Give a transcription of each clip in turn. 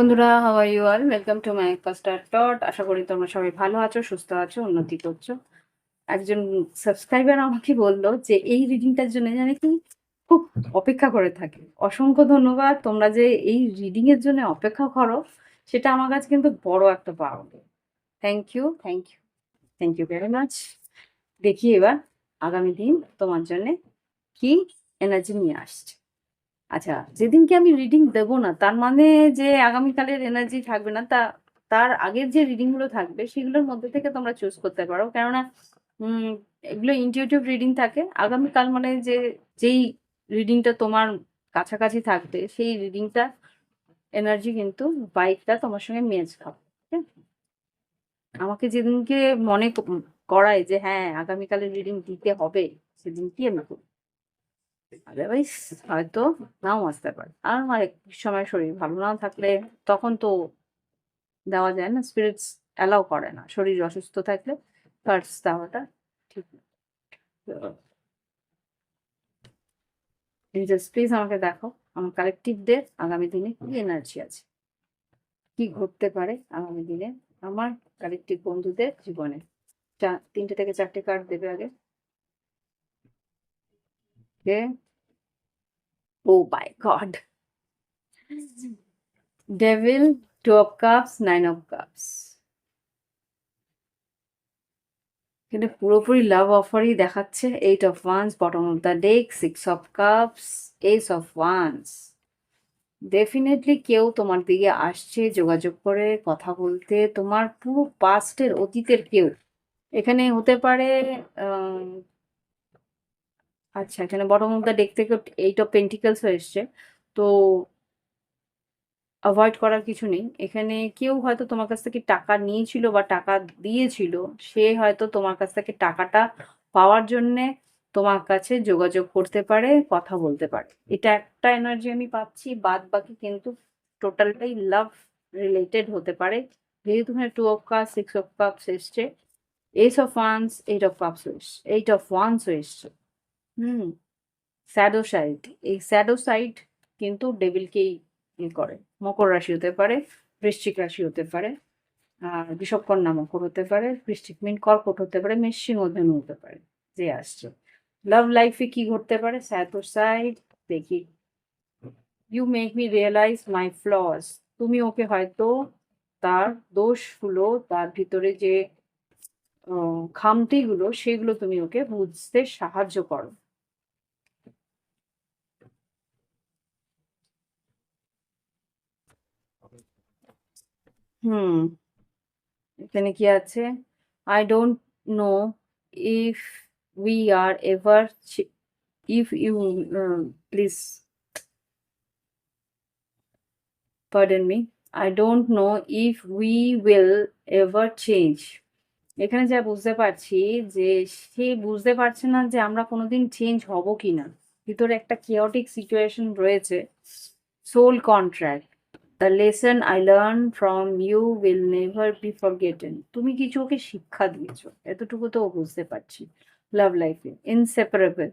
বন্ধুরা are you all welcome to my কাস্টার টট আশা করি তোমরা সবাই ভালো আছো, সুস্থ আছো, উন্নতি করছ। একজন সাবস্ক্রাইবার আমাকে বলল যে, এই রিডিংটার জন্য জানে কি, খুব অপেক্ষা করে থাকে। অসংখ্য ধন্যবাদ, তোমরা যে এই রিডিং এর জন্য অপেক্ষা করো, সেটা আমার কাছে কিন্তু বড় একটা পাওয়া। Thank you thank you thank you very much দেখি এবার আগামী দিন তোমার জন্য কি এনার্জি নিয়ে আসছে। আচ্ছা যেদিনকে আমি রিডিং দেবো না, তার মানে যে আগামীকালের এনার্জি থাকবে না, তা, তার আগের যে রিডিংগুলো থাকবে, সেগুলোর মধ্যে থেকে তোমরা চুজ করতে পারো। কেননা এগুলো ইনটিউটিভ রিডিং থাকে। আগামীকাল মানে যে, যেই রিডিংটা তোমার কাছাকাছি থাকবে, সেই রিডিংটা এনার্জি কিন্তু বাইকটা তোমার সঙ্গে মেজ খাবে আমাকে যেদিনকে মনে করায় যে হ্যাঁ আগামীকালের রিডিং দিতে হবে সেদিনকে আমি করি আদারওয়াইজ হয়তো নাও আসতে পারে। আর আমার এক সময় শরীর ভালো না থাকলে তখন তো দেওয়া যায় না স্পিরিটস অ্যালাউ করে না। শরীর অসুস্থ থাকলে কার্ডস দেওয়াটা ঠিক না। এঞ্জেলস প্লিজ আমাকে দেখো আমার কালেকটিভদের আগামী দিনে কি এনার্জি আছে? কি ঘটতে পারে আগামী দিনে? আমার কালেকটিভ বন্ধুদের জীবনে। তিনটে থেকে চারটে কার্ড দেবে আগে। Okay. Oh my God. Devil, Two of Cups, Nine of Cups. কিন্তু পুরোপুরি লাভ অফারই দেখাচ্ছে eight of wands bottom of the deck six of cups ace of wands definitely কেউ তোমার দিকে আসছে যোগাযোগ করে কথা বলতে তোমার পুরো পাস্টের অতীতের কেউ এখানে হতে পারে আচ্ছা এখানে বটম অফ দ্য ডেক থেকে এইট পেন্টিকলস এসছে। তো অ্যাভয়েড করার কিছু নেই। এখানে কেউ হয়তো তোমার কাছ থেকে টাকা নিয়েছিল বা টাকা দিয়েছিল, সে হয়তো তোমার কাছ থেকে টাকাটা পাওয়ার জন্যে তোমার কাছে যোগাযোগ করতে পারে, কথা বলতে পারে। এটা একটা এনার্জি আমি পাচ্ছি, বাদ বাকি কিন্তু টোটালটাই লাভ রিলেটেড হতে পারে। যেহেতু two of cup six of cups এসছে eight of wands eight of cups eight of wands এসছে। হুম এই স্যাডো সাইড কিন্তু ডেভিলকেই ইয়ে করে। মকর রাশি হতে পারে, বৃশ্চিক রাশি হতে পারে, আর বিষবকন্যা মকর হতে পারে, বৃশ্চিক মিন কর্কট হতে পারে মেশিং ধনু হতে পারে, যে আসছে। লাভ লাইফে কি ঘটতে পারে? স্যাডো সাইড দেখি। You make me realise my flaws তুমি ওকে হয়তো তার দোষগুলো, তার ভিতরে যে খামতিগুলো, সেগুলো তুমি ওকে বুঝতে সাহায্য করো। হুম, এখানে কি আছে? I don't know if we are ever if you please pardon me I don't know if we will ever change এখানে যা বুঝতে পারছি যে সে বুঝতে পারছে না যে আমরা কোনোদিন চেঞ্জ হব কি না ভিতরে একটা কেওটিক সিচুয়েশন রয়েছে। Soul contract the lesson I learn from you will never be forgotten তুমি কিছু ওকে শিক্ষা দিয়েছ। এতটুকু তো বুঝতে পারছি। লাভ লাইফে inseparable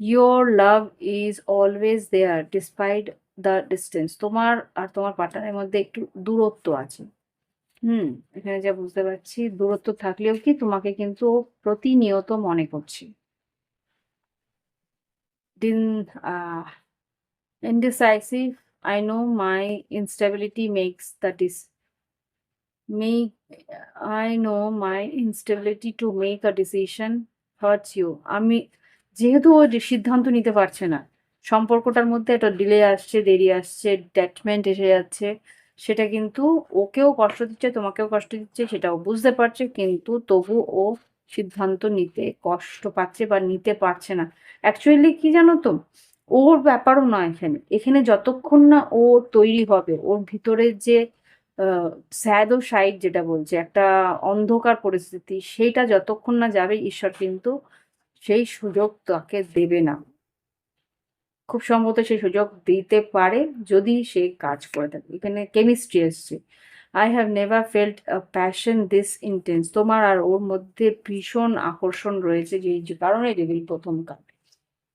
your love is always there despite the distance তোমার আর তোমার পার্টনারের মধ্যে একটু দূরত্ব আছে। হুম, এখানে যা বুঝতে পারছি, দূরত্ব থাকলেও কি তোমাকে কিন্তু প্রতিনিয়ত মনে করছি। Indecisive i know my instability makes the dis make, i know my instability to make a decision hurts you. আমি যেহেতু ও সিদ্ধান্ত নিতে পারছে না, সম্পর্কটার মধ্যে একটা ডিলে আসছে, দেরি আসছে ড্যাটমেন্ট এসে যাচ্ছে, সেটা কিন্তু ওকেও কষ্ট দিচ্ছে, তোমাকেও কষ্ট দিচ্ছে, সেটাও বুঝতে পারছে, কিন্তু তবু ও সিদ্ধান্ত নিতে কষ্ট পাচ্ছে বা নিতে পারছে না। অ্যাকচুয়ালি কি জানো তো? ওর ব্যাপারও নয় এখানে। এখানে যতক্ষণ না ও তৈরি হবে, ওর ভিতরে যে স্যাডো সাইড যেটা বলছে, একটা অন্ধকার পরিস্থিতি, সেইটা যতক্ষণ না যাবে, ঈশ্বর কিন্তু সেই সুযোগ তাকে দেবে না। খুব সম্ভবত সেই সুযোগ দিতে পারে যদি সে কাজ করে থাকে। এখানে কেমিস্ট্রি এসছে। I have never felt passion this intense তোমার আর ওর মধ্যে ভীষণ আকর্ষণ রয়েছে যে কারণে ডেভিল প্রথম কাজ।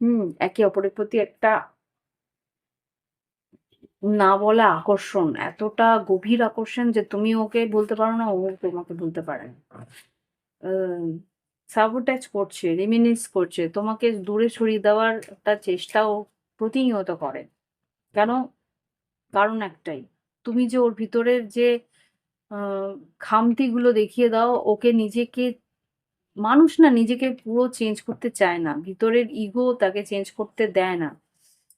হুম, একে অপরের প্রতি একটা না বলা আকর্ষণ, এতটা গভীর আকর্ষণ যে তুমি ওকে বলতে পারো না, ও তোমাকে বলতে পারে সাবোটাচ করছে রিমিনিস করছে, তোমাকে দূরে সরিয়ে দেওয়ার একটা চেষ্টাও প্রতিনিয়ত করে। কেন? কারণ একটাই, তুমি যে ওর ভিতরের যে খামতিগুলো দেখিয়ে দাও, ওকে নিজেকে মানুষ না নিজেকে পুরো চেঞ্জ করতে চায় না, ভিতরের ইগো তাকে চেঞ্জ করতে দেয় না।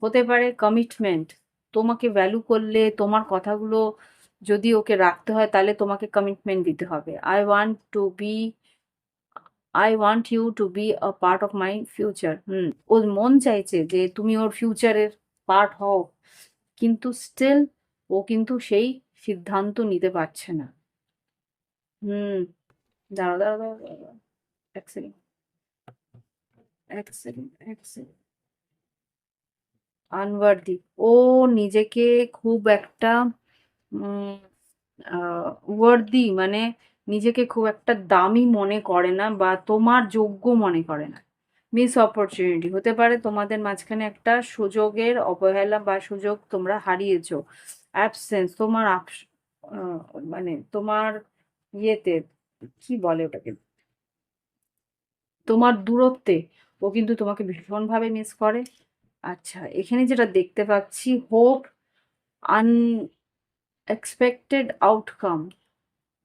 হতে পারে কমিটমেন্ট তোমাকে ভ্যালু করলে তোমার কথাগুলো যদি ওকে রাখতে হয় তাহলে তোমাকে কমিটমেন্ট দিতে হবে। I want to be I want you to be a part of my future hmm, ওর মন চাইছে যে তুমি ওর ফিউচারের পার্ট হও, কিন্তু স্টিল ও কিন্তু সেই সিদ্ধান্ত নিতে পারছে না। হুম দাঁড়াও দাঁড়াও দাঁড়াও। এক সেকেন্ড ও নিজেকে খুব একটা ওয়ার্দি মানে নিজেকে খুব একটা দামি মনে করে না বা তোমার যোগ্য মনে করে না। মিস অপরচুনিটি হতে পারে তোমাদের মাঝখানে একটা সুযোগের অবহেলা বা সুযোগ তোমরা হারিয়েছো। অ্যাবসেন্স তোমার মানে তোমার ইয়েতে, কি বলে ওটাকে? তোমার দূরত্বে, ও কিন্তু তোমাকে ভীষণভাবে মিস করে। আচ্ছা এখানে যেটা দেখতে পাচ্ছি hope unexpected outcome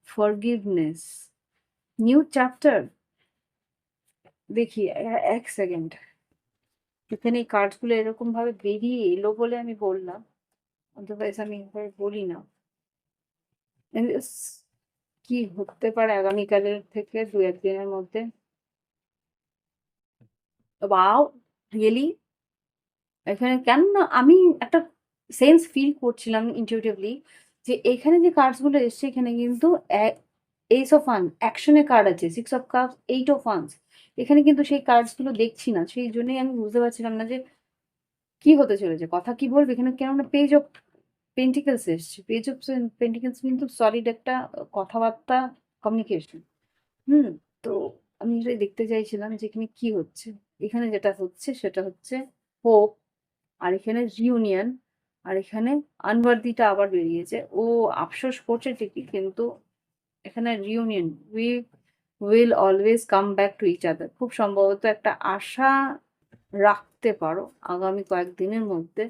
forgiveness new chapter দেখি এক সেকেন্ড এখানে এই কার্ডসগুলো এরকমভাবে বেরিয়ে এলো বলে আমি বললাম অদারওয়াইজ আমি এভাবে বলি না। কি হতে পারে আগামীকালের থেকে দু একদিনের মধ্যে? বাও রিয়েলি এখানে কেন না আমি একটা সেন্স ফিল করছিলাম ইনটিউটিভলি যে এখানে যে কার্ডসগুলো এসছে, এখানে কিন্তু এইস অফ ফান অ্যাকশনের কার্ড আছে six of cup eight of funds এখানে কিন্তু সেই কার্ডসগুলো দেখছি না, সেই জন্যই আমি বুঝতে পারছিলাম না যে কি হতে চলেছে। কথা কি বলবে? এখানে কেননা পেজ অফ পেন্টিকেলস এসছে। পেজ অফ পেন্টিকেলস কিন্তু সলিড একটা কথাবার্তা কমিউনিকেশন হুম, তো আমি এটাই দেখতে চাইছিলাম যে এখানে কি হচ্ছে। এখানে যেটা হচ্ছে সেটা হচ্ছে হোপ আর এখানে রিউনিয়ন আর এখানে আনবার্দিটা আবার বেরিয়েছে। ও আফসোস করছে ঠিকই, কিন্তু এখানে reunion we will always come back to each other খুব সম্ভবত একটা আশা রাখতে পারো আগামী কয়েকদিনের মধ্যে।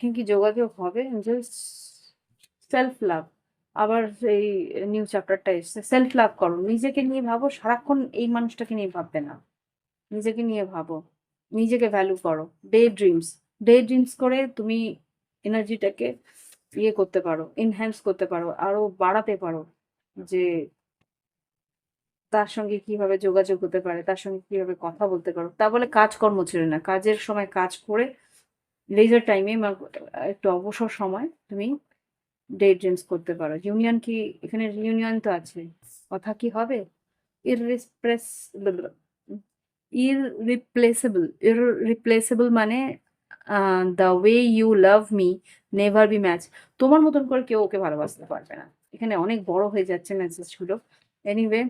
কি যোগাযোগ হবে? যে সেলফ লাভ আবার এই নিউ চ্যাপ্টারটা এসছে সেলফ লাভ করো। নিজেকে নিয়ে ভাবো, সারাক্ষণ এই মানুষটাকে নিয়ে ভাববে না। নিজেকে নিয়ে ভাবো, নিজেকে ভ্যালু করো ডে ড্রিমস ডে ড্রিমস করে তুমি এনার্জিটাকে ইয়ে করতে পারো এনহ্যান্স করতে পারো, আরও বাড়াতে পারো যে তার সঙ্গে কীভাবে যোগাযোগ হতে পারে, তার সঙ্গে কীভাবে কথা বলতে পারো। তা বলে কাজকর্ম ছেড়ে না, কাজের সময় কাজ করে লেজার টাইমে একটু অবসর সময় তুমি ডে ড্রিমস করতে পারো। ইউনিয়ন কি, এখানে ইউনিয়ন তো আছে, কথা কি হবে? ইররিপ্রেস ইররিপ্লেসেবল ইররিপ্লেসেবল মানে the way you love me never be match তোমার মতন করে কেউ ওকে ভালোবাসতে পারবে না। এখানে অনেক বড় হয়ে যাচ্ছে মেসেজগুলো এনিওয়ে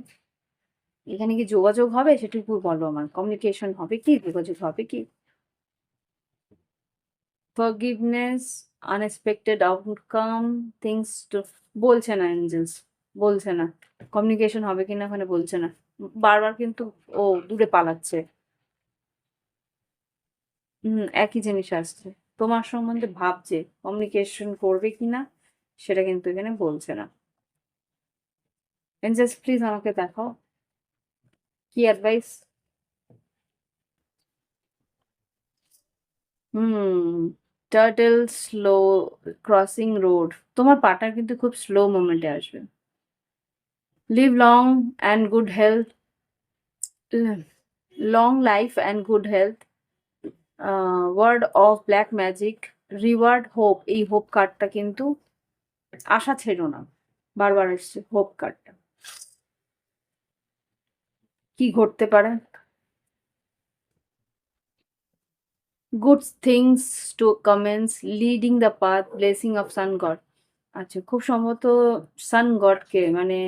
এখানে কি যোগাযোগ হবে? সেটুকু বলো আমার। কমিউনিকেশন হবে কি? যোগাযোগ হবে কি? ফরগিভনেস আনএক্সপেক্টেড আউটকাম থিংস বলছে না এঞ্জেলস বলছে না। কমিউনিকেশন হবে কিনা ওখানে বলছে না। বারবার কিন্তু ও দূরে পালাচ্ছে। হুম, একই জিনিস আসছে। তোমার সম্বন্ধে ভাবছে কমিউনিকেশন করবে কিনা সেটা কিন্তু এখানে বলছে না। এঞ্জেলস প্লিজ আমাকে দেখাও, কি advice hmm turtle slow crossing road তোমার পার্টনার কিন্তু খুব স্লো মোমেন্টে আসবে। Live long and good health long life and good health ward off black magic reward hope এই হোপ কার্ডটা কিন্তু আশা ছেড়ো না। বারবার এসছে হোপ কার্ডটা কি ঘটতে পারে? Good things to comments leading the path blessing of sun god আচ্ছা খুব সম্ভবত সান গডকে মানে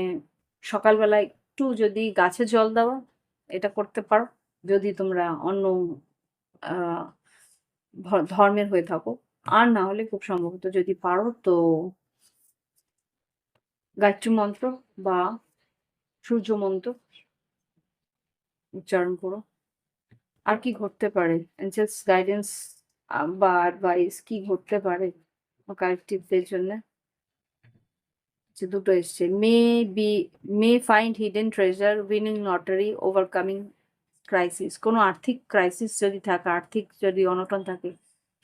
সকালবেলা একটু যদি গাছে জল দেওয়া এটা করতে পারো। যদি তোমরা অন্য ধর্মের হয়ে থাকো। আর না হলে খুব সম্ভবত যদি পারো তো গায়ত্রী মন্ত্র বা সূর্য মন্ত্র উচ্চারণ করো। আর কি ঘটতে পারে? গাইডেন্স বা অ্যাডভাইস কি ঘটতে পারে? কালেক্টিভদের জন্য। যে দুটো এসছে। May be may find hidden treasure winning lottery overcoming crisis কোনো আর্থিক ক্রাইসিস যদি থাকে, আর্থিক যদি অনটন থাকে,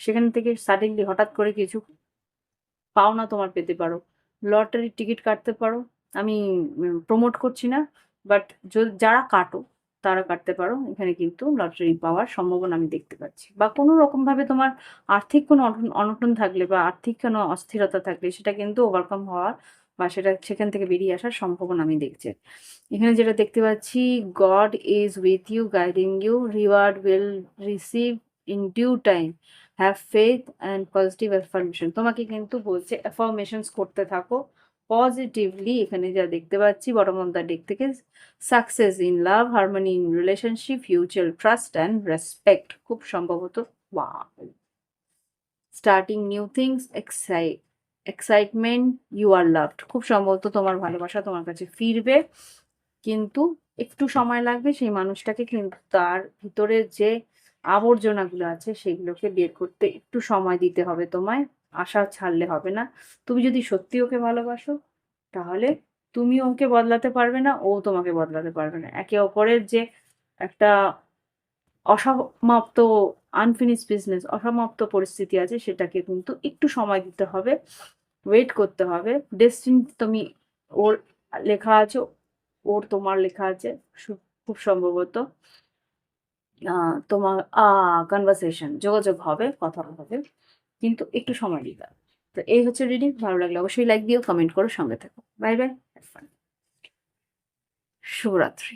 সেখান থেকে সাডেনলি হঠাৎ করে কিছু পাওনা তোমার পেতে পারো। লটারির টিকিট কাটতে পারো। আমি প্রমোট করছি না বাট যারা কাটো, তারা কাটতে পারো। এখানে কিন্তু লটারি পাওয়ার সম্ভাবনা আমি দেখতে পাচ্ছি। বা কোনো রকমভাবে তোমার আর্থিক কোনো অনটন থাকলে বা আর্থিক কোনো অস্থিরতা থাকলে, সেটা কিন্তু ওভারকাম হওয়ার বা সেটা সেখান থেকে বেরিয়ে আসার সম্ভাবনা আমি দেখছি। এখানে যেটা দেখতে পাচ্ছি God is with you guiding you reward will receive in due time have faith and positive affirmation তোমাকে কিন্তু বলছে অ্যাফার্মেশনস করতে থাকো। পজিটিভলি এখানে যা দেখতে পাচ্ছি বটম অফ দ্য ডেক থেকে success in love harmony in relationship future trust and respect খুব সম্ভবত wow starting new things excite excitement you are loved খুব সম্ভবত তোমার ভালোবাসা তোমার কাছে ফিরবে, কিন্তু একটু সময় লাগবে সেই মানুষটাকে কিন্তু তার ভিতরে যে আবর্জনাগুলো আছে সেগুলোকে বের করতে একটু সময় দিতে হবে তোমায়, আশা ছাড়লে হবে না। তুমি যদি সত্যি ওকে ভালোবাসো, তাহলে তুমি ওকে বদলাতে পারবে না, ও তোমাকে বদলাতে পারবে না। একে অপরের যে একটা অসমাপ্ত আনফিনিশ বিজনেস অসমাপ্ত পরিস্থিতি আছে সেটাকে কিন্তু একটু সময় দিতে হবে। ওয়েট করতে হবে। ডেস্টিন তুমি ওর লেখা আছে, ওর তোমার লেখা আছে খুব সম্ভবত। তোমার কনভারসেশন যোগাযোগ হবে, কথা হবে, কিন্তু একটু সময় দিতে তো এই হচ্ছে রিডিং ভালো লাগলে অবশ্যই লাইক দিও কমেন্ট করো, সঙ্গে থাকো। বাই বাই শুভরাত্রি।